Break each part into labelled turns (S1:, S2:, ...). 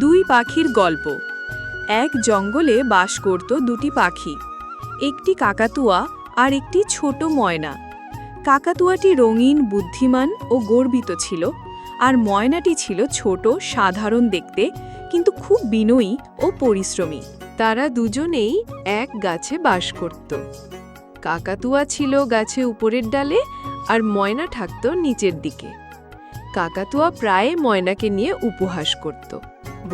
S1: দুই পাখির গল্প। এক জঙ্গলে বাস করত দুটি পাখি, একটি কাকাতুয়া আর একটি ছোট ময়না। কাকাতুয়াটি রঙিন, বুদ্ধিমান ও গর্বিত ছিল আর ময়নাটি ছিল ছোট, সাধারণ দেখতে, কিন্তু খুব বিনয়ী ও পরিশ্রমী। তারা দুজনেই এক গাছে বাস করত। কাকাতুয়া ছিল গাছে উপরের ডালে আর ময়না থাকত নিচের দিকে। কাকাতুয়া প্রায় ময়নাকে নিয়ে উপহাস করত।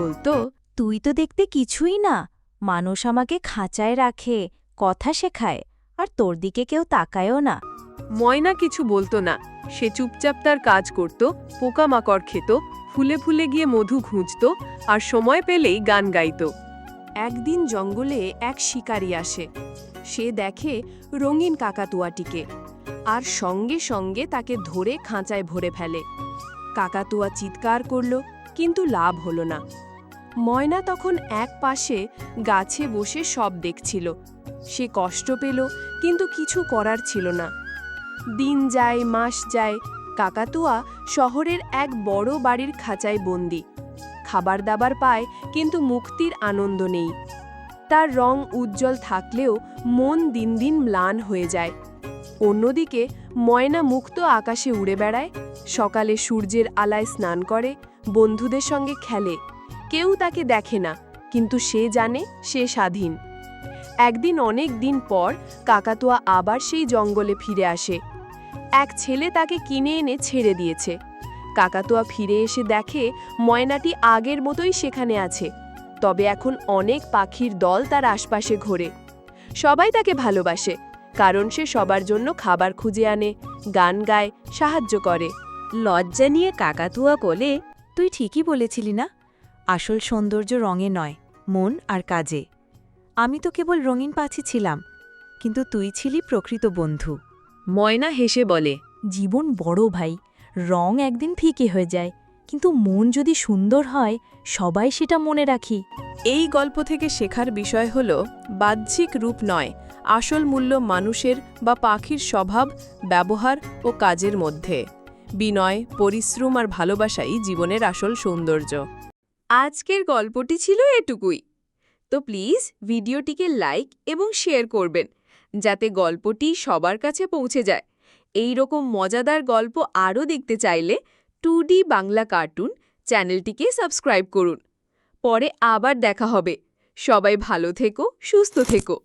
S1: বলতো,
S2: তুই তো দেখতে কিছুই না। মানুষ আমাকে খাঁচায় রাখে, কথা শেখায়, আর তোর দিকে কেউ তাকায়ও না।
S1: ময়না কিছু বলতো না। সে চুপচাপ তার কাজ করত, পোকামাকড় খেত, ফুলে ফুলে গিয়ে মধু খুঁজত, আর সময় পেলেই গান গাইত। একদিন জঙ্গলে এক শিকারী আসে। সে দেখে রঙিন কাকাতুয়াটিকে, আর সঙ্গে সঙ্গে তাকে ধরে খাঁচায় ভরে ফেলে। কাকাতুয়া চিৎকার করল কিন্তু লাভ হলো না। ময়না তখন এক পাশে গাছে বসে সব দেখছিল। সে কষ্ট পেল, কিন্তু কিছু করার ছিল না। দিন যায়, মাস যায়, কাকাতুয়া শহরের এক বড় বাড়ির খাঁচায় বন্দি। খাবার দাবার পায়, কিন্তু মুক্তির আনন্দ নেই। তার রং উজ্জ্বল থাকলেও মন দিন দিন ম্লান হয়ে যায়। অন্যদিকে ময়না মুক্ত আকাশে উড়ে বেড়ায়, সকালে সূর্যের আলায় স্নান করে বন্ধুদের সঙ্গে খেলে। কেউ তাকে দেখে না, কিন্তু সে জানে সে স্বাধীন। একদিন অনেক দিন পর কাকাতুয়া আবার সেই জঙ্গলে ফিরে আসে। এক ছেলে তাকে কিনে এনে ছেড়ে দিয়েছে। কাকাতুয়া ফিরে এসে দেখে ময়নাটি আগের মতোই সেখানে আছে। তবে এখন অনেক পাখির দল তার আশপাশে ঘোরে। সবাই তাকে ভালোবাসে, কারণ সে সবার জন্য খাবার খুঁজে আনে, গান গায়, সাহায্য করে।
S2: লজ্জা নিয়ে কাকাতুয়া কোলে তুই ঠিকই বলেছিলি না। আসল সৌন্দর্য রঙে নয় মন আর কাজে। আমি তো কেবল রঙিন পাছি ছিলাম কিন্তু তুই ছিলি প্রকৃত বন্ধু।
S1: ময়না হেসে বলে
S2: জীবন বড় ভাই রং একদিন ফিকে হয়ে যায় কিন্তু মন যদি সুন্দর হয় সবাই সেটা মনে রাখি।
S1: এই গল্প থেকে শেখার বিষয় হল বাহ্যিক রূপ নয় আসল মূল্য মানুষের বা পাখির স্বভাব ব্যবহার ও কাজের মধ্যে। বিনয়, পরিশ্রম আর ভালোবাসাই জীবনের আসল সৌন্দর্য। আজকের গল্পটি ছিল এটুকুই। তো প্লিজ ভিডিওটিকে লাইক এবং শেয়ার করবেন, যাতে গল্পটি সবার কাছে পৌঁছে যায়। এই রকম মজাদার গল্প আরও দেখতে চাইলে টু বাংলা কার্টুন চ্যানেলটিকে সাবস্ক্রাইব করুন। পরে আবার দেখা হবে। সবাই ভালো থেকো, সুস্থ থেকো।